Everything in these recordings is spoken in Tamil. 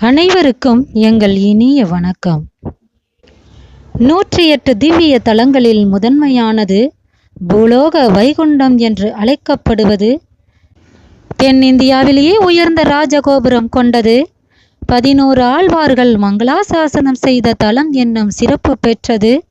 அனைவருக்கும் எங்கள் இனிய வணக்கம். நூற்றி எட்டு திவ்ய தலங்களில் முதன்மையானது பூலோக வைகுண்டம் என்று அழைக்கப்படுவது தென்னிந்தியாவிலேயே உயர்ந்த ராஜகோபுரம் கொண்டது பதினோரு ஆழ்வார்கள் மங்களாசாசனம் செய்த தலம் என்னும் சிறப்பு பெற்றது.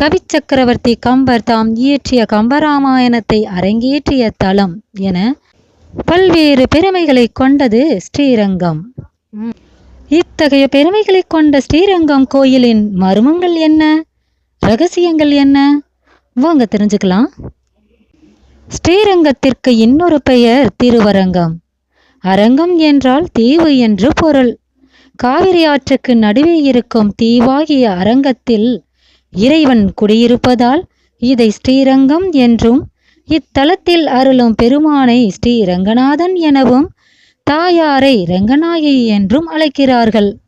கவிச்சக்கரவர்த்தி கம்பர் தாம் இயற்றிய கம்பராமாயணத்தை அரங்கேற்றிய தலம் என பல்வேறு பெருமைகளை கொண்டது ஸ்ரீரங்கம். இத்தகைய பெருமைகளை கொண்ட ஸ்ரீரங்கம் கோயிலின் மர்மங்கள் என்ன? ரகசியங்கள் என்ன? வாங்க தெரிஞ்சுக்கலாம். ஸ்ரீரங்கத்திற்கு இன்னொரு பெயர் திருவரங்கம். அரங்கம் என்றால் தீவு என்று பொருள். காவிரி ஆற்றுக்கு நடுவே இருக்கும் தீவாகிய அரங்கத்தில் இறைவன் குடியிருப்பதால் இதை ஸ்ரீரங்கம் என்றும் இத்தலத்தில் அருளும் பெருமானை ஸ்ரீரங்கநாதன் எனவும் தாயாரை ரங்கநாயகி என்றும் அழைக்கிறார்கள்.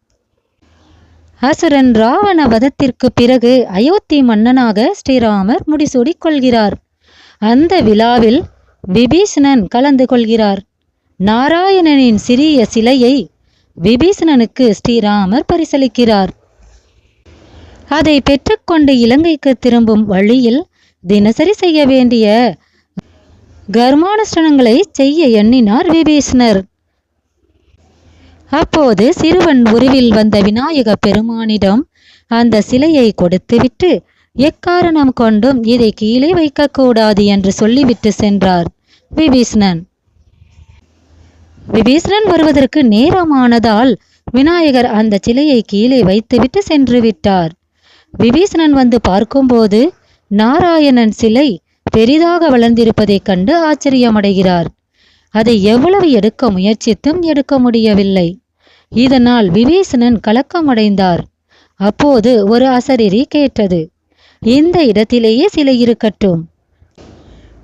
அசுரன் ராவண வதத்திற்கு பிறகு அயோத்தி மன்னனாக ஸ்ரீராமர் முடிசூடிக் கொள்கிறார். அந்த விழாவில் விபீஷணன் கலந்து கொள்கிறார். நாராயணனின் சிறிய சிலையை விபீஷணனுக்கு ஸ்ரீராமர் பரிசளிக்கிறார். அதை பெற்றுக்கொண்டு இலங்கைக்கு திரும்பும் வழியில் தினசரி செய்ய வேண்டிய கர்மானுஷ்டனங்களை செய்ய எண்ணினார் விபீஷ்ணர். அப்போது சிறுவன் உருவில் வந்த விநாயக பெருமானிடம் அந்த சிலையை கொடுத்துவிட்டு எக்காரணம் கொண்டும் இதை கீழே வைக்கக்கூடாது என்று சொல்லிவிட்டு சென்றார் விபீஷ்ணன். விபீஷ்ணன் வருவதற்கு நேரமானதால் விநாயகர் அந்த சிலையை கீழே வைத்துவிட்டு சென்று விட்டார். விபீஷ்ணன் வந்து பார்க்கும்போது நாராயணன் சிலை பெரிதாக வளர்ந்திருப்பதைக் கண்டு ஆச்சரியமடைகிறார். அதை எவ்வளவு எடுக்க முயற்சித்தும் எடுக்க முடியவில்லை. இதனால் விபீஷணன் கலக்கமடைந்தார். அப்போது ஒரு அசரீரி கேட்டது இந்த இடத்திலேயே சிலை இருக்கட்டும்.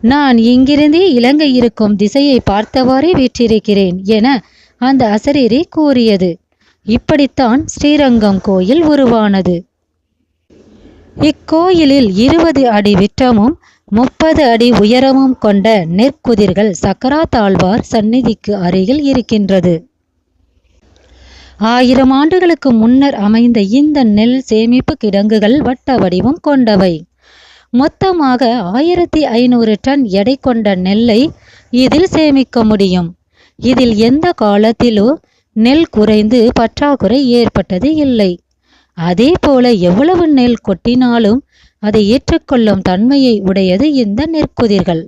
நான் இங்கிருந்தே இலங்கை இருக்கும் திசையை பார்த்தவாறே வீற்றிருக்கிறேன் என அந்த அசரீரி கூறியது. இப்படித்தான் ஸ்ரீரங்கம் கோயில் உருவானது. இக்கோயிலில் இருபது அடி விட்டமும் முப்பது அடி உயரமும் கொண்ட நெற்குதிர்கள் சக்கரா தாழ்வார் சந்நிதிக்கு அருகில் இருக்கின்றது. ஆயிரம் ஆண்டுகளுக்கு முன்னர் அமைந்த இந்த நெல் சேமிப்பு கிடங்குகள் வட்ட வடிவம் கொண்டவை. மொத்தமாக ஆயிரத்தி ஐநூறு டன் எடை கொண்ட நெல்லை இதில் சேமிக்க முடியும். இதில் எந்த காலத்திலோ நெல் குறைந்து பற்றாக்குறை ஏற்பட்டது இல்லை. அதே போல எவ்வளவு நெல் கொட்டினாலும் அதை ஏற்றுக்கொள்ளும் தன்மையை உடையது இந்த நெற்குதிர்கள்.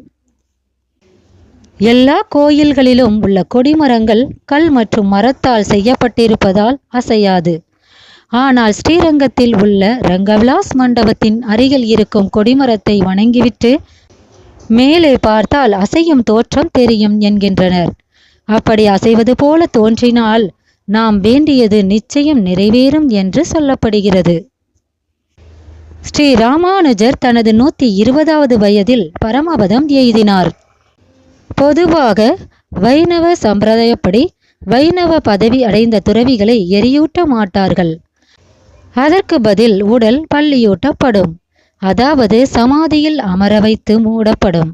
எல்லா கோயில்களிலும் உள்ள கொடிமரங்கள் கல் மற்றும் மரத்தால் செய்யப்பட்டிருப்பதால் அசையாது. ஆனால் ஸ்ரீரங்கத்தில் உள்ள ரங்கவிலாஸ் மண்டபத்தின் அருகில் இருக்கும் கொடிமரத்தை வணங்கிவிட்டு மேலே பார்த்தால் அசையும் தோற்றம் தெரியும் என்கின்றனர். அப்படி அசைவது போல தோன்றினால் நாம் வேண்டியது நிச்சயம் நிறைவேறும் என்று சொல்லப்படுகிறது. ஸ்ரீ ராமானுஜர் தனது நூற்றி இருபதாவது வயதில் பரமபதம் எய்தினார். பொதுவாக வைணவ சம்பிரதாயப்படி வைணவ பதவி அடைந்த துறவிகளை எரியூட்ட மாட்டார்கள். அதற்கு பதில் உடல் பள்ளியூட்டப்படும். அதாவது சமாதியில் அமர வைத்து மூடப்படும்.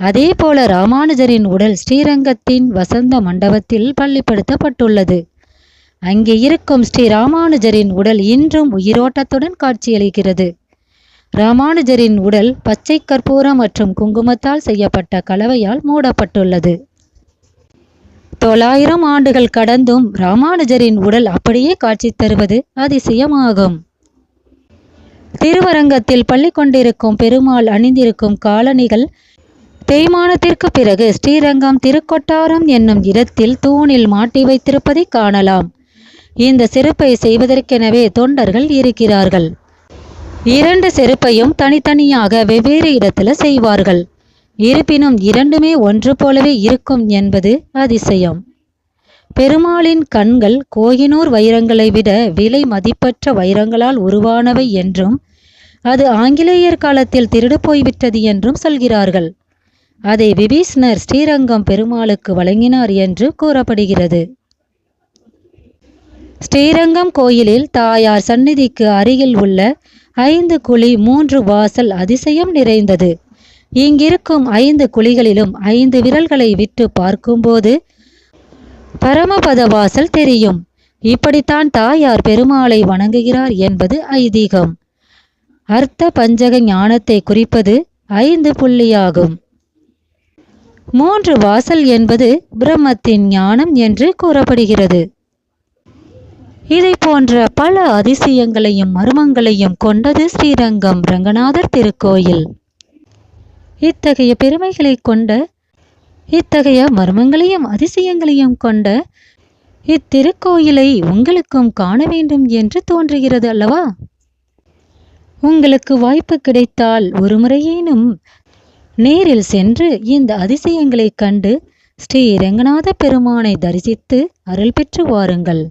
அதே போல ராமானுஜரின் உடல் ஸ்ரீரங்கத்தின் வசந்த மண்டபத்தில் பள்ளிப்படுத்தப்பட்டுள்ளது. அங்கே இருக்கும் ஸ்ரீ ராமானுஜரின் உடல் இன்றும் உயிரோட்டத்துடன் காட்சியளிக்கிறது. ராமானுஜரின் உடல் பச்சை கற்பூரம் மற்றும் குங்குமத்தால் செய்யப்பட்ட கலவையால் மூடப்பட்டுள்ளது. தொள்ளாயிரம் ஆண்டுகள் கடந்தும் ராமானுஜரின் உடல் அப்படியே காட்சி தருவது அதிசயமாகும். திருவரங்கத்தில் பள்ளி கொண்டிருக்கும் பெருமாள் அணிந்திருக்கும் காலணிகள் தேய்மானத்திற்கு பிறகு ஸ்ரீரங்கம் திருக்கொட்டாரம் என்னும் இடத்தில் தூணில் மாட்டி வைத்திருப்பதை காணலாம். இந்த சிறப்பை செய்வதற்கெனவே தொண்டர்கள் இருக்கிறார்கள். இரண்டு செருப்பையும் தனித்தனியாக வெவ்வேறு இடத்துல செய்வார்கள். இருப்பினும் இரண்டுமே ஒன்று போலவே இருக்கும் என்பது அதிசயம். பெருமாளின் கண்கள் கோகினூர் வைரங்களை விட விலை மதிப்பற்ற வைரங்களால் உருவானவை என்றும் அது ஆங்கிலேயர் காலத்தில் திருடு போய்விட்டது என்றும் சொல்கிறார்கள். அதை விபீஷ்ணர் ஸ்ரீரங்கம் பெருமாளுக்கு வழங்கினார் என்று கூறப்படுகிறது. ஸ்ரீரங்கம் கோயிலில் தாயார் சந்நிதிக்கு அருகில் உள்ள ஐந்து குழி மூன்று வாசல் அதிசயம் நிறைந்தது. இங்கிருக்கும் ஐந்து குழிகளிலும் ஐந்து விரல்களை விட்டு பார்க்கும்போது பரமபத வாசல் தெரியும். இப்படித்தான் தாயார் பெருமாளை வணங்குகிறார் என்பது ஐதீகம். அர்த்த பஞ்சக ஞானத்தை குறிப்பது ஐந்து புள்ளியாகும். மூன்று வாசல் என்பது பிரம்மத்தின் ஞானம் என்று கூறப்படுகிறது. இதை போன்ற பல அதிசயங்களையும் மர்மங்களையும் கொண்டது ஸ்ரீரங்கம் ரங்கநாதர் திருக்கோயில். இத்தகைய பெருமைகளை கொண்ட இத்தகைய மர்மங்களையும் அதிசயங்களையும் கொண்ட இத்திருக்கோயிலை உங்களுக்கும் காண வேண்டும் என்று தோன்றுகிறது அல்லவா? உங்களுக்கு வாய்ப்பு கிடைத்தால் ஒரு முறையேனும் நேரில் சென்று இந்த அதிசயங்களைக் கண்டு ஸ்ரீ ரங்கநாத பெருமானை தரிசித்து அருள் பெற்று வாருங்கள்.